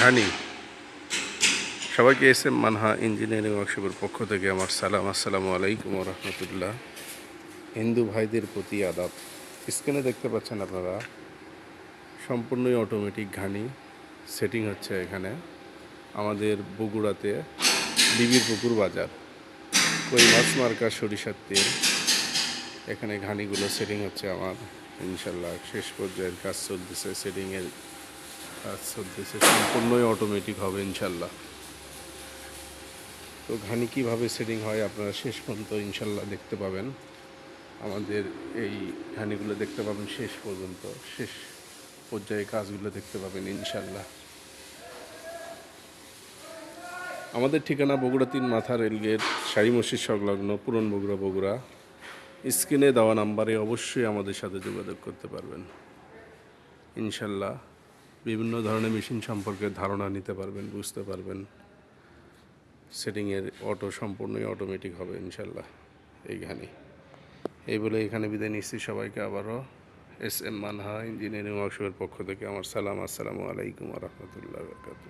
ঘানি। সবাইকে S M Manha engineering ওয়ার্কশপের পক্ষ থেকে আমার সালাম। আসসালামু আলাইকুম রহমতুল্লাহ। হিন্দু ভাইদের প্রতি আদাব। স্ক্রিনে দেখতে পাচ্ছেন আপনারা, সম্পূর্ণই অটোমেটিক ঘানি। সেটিং হচ্ছে এখানে। আমাদের বগুড়াতে বিবির পুকুর বাজার। কই মাছ মার্কা, সরিষার তেল। এখানে ঘানিগুলো সেটিং হচ্ছে আমার। ইনশাল্লাহ শেষ পর্যায়ের কাজ চলতেছে। সেটিংয়ের কাজ সম্পূর্ণই অটোমেটিক হবে ইনশাল্লাহ। তো ঘানি কীভাবে সেটিং হয় আপনারা শেষ পর্যন্ত ইনশাল্লাহ দেখতে পাবেন। আমাদের এই ঘানিগুলো দেখতে পাবেন শেষ পর্যন্ত, শেষ পর্যায়ে কাজগুলো দেখতে পাবেন ইনশাল্লাহ। আমাদের ঠিকানা বগুড়া তিন মাথা রেলগেট শাড়ি মসজিদ সংলগ্ন, পুরন বগুড়া বগুড়া। স্ক্রিনে দেওয়া নাম্বারে অবশ্যই আমাদের সাথে যোগাযোগ করতে পারবেন। ইনশাল্লাহ। বিভিন্ন ধরনের মেশিন সম্পর্কে ধারণা নিতে পারবেন, বুঝতে পারবেন। সেটিংয়ের অটো সম্পূর্ণই অটোমেটিক হবে ইনশাল্লাহ এইখানে এই বলে এখানে বিদায় নিচ্ছি সবাইকে আবারও। এস এম মানহা ইঞ্জিনিয়ারিং ওয়ার্কশপের পক্ষ থেকে আমার সালাম, আসসালামু আলাইকুম রহমতুল্লাহ বরকাত